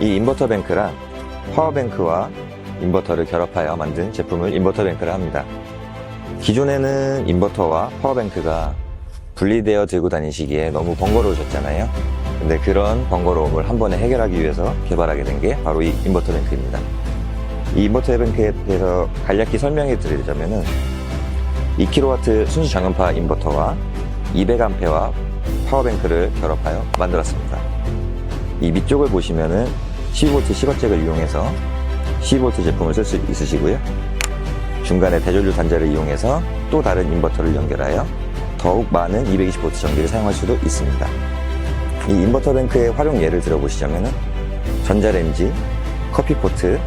이 인버터 뱅크란 파워뱅크와 인버터를 결합하여 만든 제품을 인버터 뱅크라 합니다. 기존에는 인버터와 파워뱅크가 분리되어 들고 다니시기에 너무 번거로우셨잖아요. 근데 그런 번거로움을 한 번에 해결하기 위해서 개발하게 된 게 바로 이 인버터 뱅크입니다. 이 인버터 뱅크에 대해서 간략히 설명해 드리자면은 2kW 순수 전연파 인버터와 200A와 파워뱅크를 결합하여 만들었습니다. 이 밑쪽을 보시면은 12V 시거잭을 이용해서 12V 제품을 쓸 수 있으시고요. 중간에 대전류 단자를 이용해서 또 다른 인버터를 연결하여 더욱 많은 220V 전기를 사용할 수도 있습니다. 이 인버터 뱅크의 활용 예를 들어보시자면은 전자레인지, 커피포트,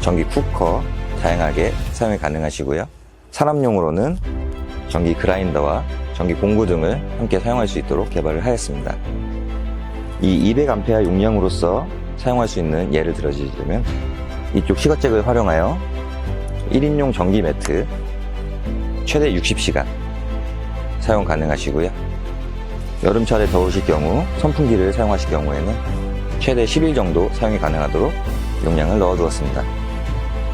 전기 쿠커 다양하게 사용이 가능하시고요. 산업용으로는 전기 그라인더와 전기 공구 등을 함께 사용할 수 있도록 개발을 하였습니다. 이 200A 용량으로서 사용할 수 있는 예를 들어주자면 이쪽 시거잭을 활용하여 1인용 전기 매트 최대 60시간 사용 가능하시고요. 여름철에 더우실 경우 선풍기를 사용하실 경우에는 최대 10일 정도 사용이 가능하도록 용량을 넣어두었습니다.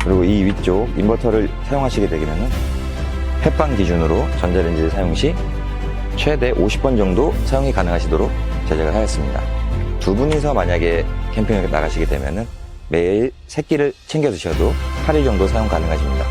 그리고 이 위쪽 인버터를 사용하시게 되면은 햇반 기준으로 전자레인지를 사용 시 최대 50번 정도 사용이 가능하시도록 제작을 하였습니다. 두 분이서 만약에 캠핑을 나가시게 되면은 매일 세 끼를 챙겨 드셔도 8일 정도 사용 가능하십니다.